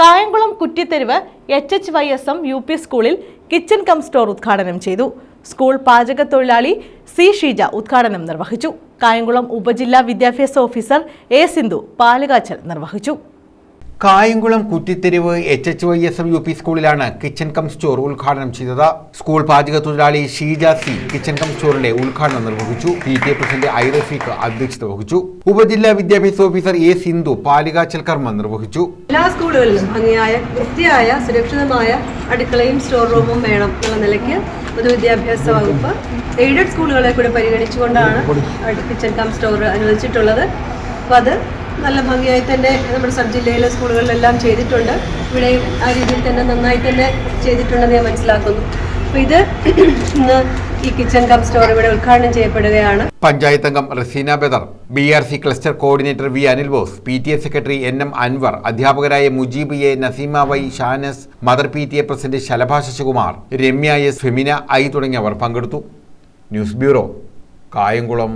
Kayamkulam Kuttitheruvu H H Y S M U P സ്കൂളിൽ kitchen cum store ഉദ്ഘാടനം ചെയ്തു. School പാചക തൊഴിലാളി സി ഷീജ ഉദ്ഘാടനം നിർവഹിച്ചു. കായംകുളം ഉപജില്ലാ വിദ്യാഭ്യാസ ഓഫീസർ എ സിന്ധു പാലുകാച്ചൽ നിർവഹിച്ചു. Kayamkulam Kuttitheruvu H H Y S M U P സ്കൂളിലാണ് കിച്ചൺ കം സ്റ്റോർ ഉദ്ഘാടനം ചെയ്തത്. സ്കൂൾ പാചക തൊഴിലാളി ഷീജ സി കിച്ചൺ കം സ്റ്റോറിന്റെ ഉദ്ഘാടനം നിർവഹിച്ചു. പി ടി എ പ്രസിഡന്റ് ഐറഫീഖ് അധ്യക്ഷത വഹിച്ചു. ഉപജില്ലാ വിദ്യാഭ്യാസ ഓഫീസർ എ സിന്ധു പാലികാച്ചൽ കർമ്മ നിർവഹിച്ചു. എല്ലാ സ്കൂളുകളിലും ഭംഗിയായ വൃത്തിയായ സുരക്ഷിതമായ അടുക്കളയും സ്റ്റോർ റൂമും വേണം എന്നുള്ള നിലയ്ക്ക് പൊതുവിദ്യാഭ്യാസ വകുപ്പ് എയ്ഡഡ് സ്കൂളുകളെ കൂടെ പരിഗണിച്ചുകൊണ്ടാണ് കിച്ചൺ കം സ്റ്റോർ അനുവദിച്ചിട്ടുള്ളത്. അപ്പോൾ അത് നല്ല ഭംഗിയായി തന്നെ നമ്മുടെ സബ് ജില്ലയിലെ സ്കൂളുകളിലെല്ലാം ചെയ്തിട്ടുണ്ട്. ഇവിടെയും ആ രീതിയിൽ തന്നെ നന്നായി തന്നെ ചെയ്തിട്ടുണ്ടെന്ന് ഞാൻ മനസ്സിലാക്കുന്നു. അപ്പോൾ ഇത് ഇന്ന് ഈ കിച്ചൺ കം സ്റ്റോർ ഇവിടെ ഉദ്ഘാടനം ചെയ്യപ്പെടുകയാണ്. പഞ്ചായത്ത് അംഗം Raseena Badar B R C cluster coordinator V Anil Bose P T A secretary N M Anwar അധ്യാപകരായ Mujeeb A Naseema Y Shanas mother P T A president Shalabha Sasikumar Ramya S Femina I തുടങ്ങിയവർ പങ്കെടുത്തു. News bureau Kayamkulam.